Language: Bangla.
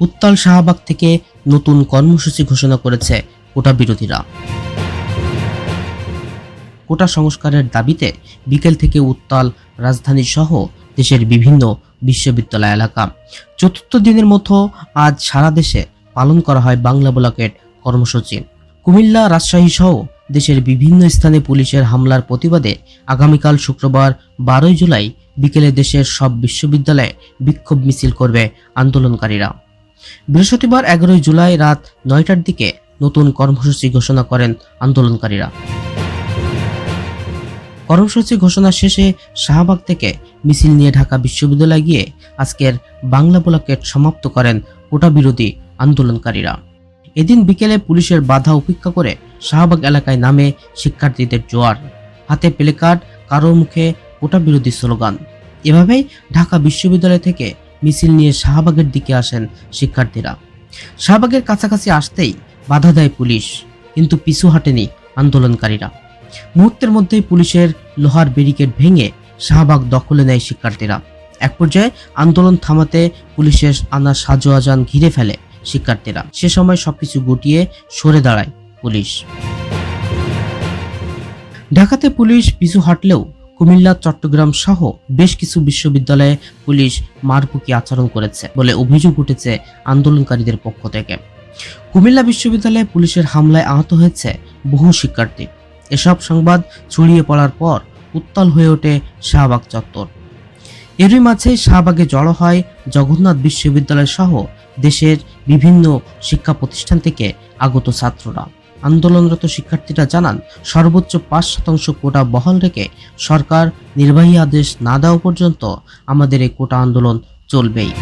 উত্তাল শাহবাগ থেকে নতুন কর্মসূচি ঘোষণা করেছে কোটা বিরোধীরা। কোটা সংস্কারের দাবিতে বিকেল থেকে উত্তাল রাজধানী সহ দেশের বিভিন্ন বিশ্ববিদ্যালয় এলাকা। চতুর্থ দিনের মতো আজ সারা দেশে পালন করা হয় বাংলা ব্লকের কর্মসূচি। কুমিল্লা, রাজশাহী সহ দেশের বিভিন্ন স্থানে পুলিশের হামলার প্রতিবাদে আগামীকাল শুক্রবার বারোই জুলাই বিকেলে দেশের সব বিশ্ববিদ্যালয়ে বিক্ষোভ মিছিল করবে আন্দোলনকারীরা। বৃহস্পতিবার এগারোই জুলাই রাত নয়টার দিকে নতুন কর্মসূচি ঘোষণা করেন আন্দোলনকারীরা। কর্মসূচি ঘোষণা শেষে শাহবাগ থেকে মিছিল নিয়ে ঢাকা বিশ্ববিদ্যালয়ে গিয়ে আজকের বাংলা ব্লকেট সমাপ্ত করেন কোটা বিরোধী আন্দোলনকারীরা। এদিন বিকেলে পুলিশের বাধা উপেক্ষা করে শাহবাগ এলাকায় নামে শিক্ষার্থীদের জোয়ার। হাতে প্লেকার্ড, কারও মুখে কোটা বিরোধী স্লোগান। এভাবেই ঢাকা বিশ্ববিদ্যালয় থেকে মিছিল নিয়ে শাহবাগের দিকে আসেন শিক্ষার্থীরা। শাহবাগের কাছাকাছি আসতেই বাধা দেয় পুলিশ, কিন্তু পিছু হাটেনি আন্দোলনকারীরা। মুহূর্তের মধ্যেই পুলিশের লোহার ব্যারিকেড ভেঙে শাহবাগ দখলে নেয় শিক্ষার্থীরা। এক পর্যায়ে আন্দোলন থামাতে পুলিশের আনা সাজোয়াজান ঘিরে ফেলে শিক্ষার্থীরা। সে সময় সবকিছু গুটিয়ে সরে দাঁড়ায় পুলিশ। ঢাকাতে পুলিশ পিছু হাঁটলেও কুমিল্লা, চট্টগ্রাম সহ বেশ কিছু বিশ্ববিদ্যালয়ে পুলিশ মারপুকি আচরণ করেছে বলে অভিযোগ উঠেছে আন্দোলনকারীদের পক্ষ থেকে। কুমিল্লা বিশ্ববিদ্যালয়ে পুলিশের হামলায় আহত হয়েছে বহু শিক্ষার্থী। এসব সংবাদ ছড়িয়ে পড়ার পর উত্তাল হয়ে ওঠে শাহবাগ চত্বর। এরই মাঝে শাহবাগে জড়ো হয় জগন্নাথ বিশ্ববিদ্যালয় সহ দেশের বিভিন্ন শিক্ষা প্রতিষ্ঠান থেকে আগত ছাত্ররা। আন্দোলনরত শিক্ষার্থীরা জানান, সর্বোচ্চ পাঁচ শতাংশ কোটা বহাল রেখে সরকার নির্বাহী আদেশ না দেওয়া পর্যন্ত আমাদের এই কোটা আন্দোলন চলবেই।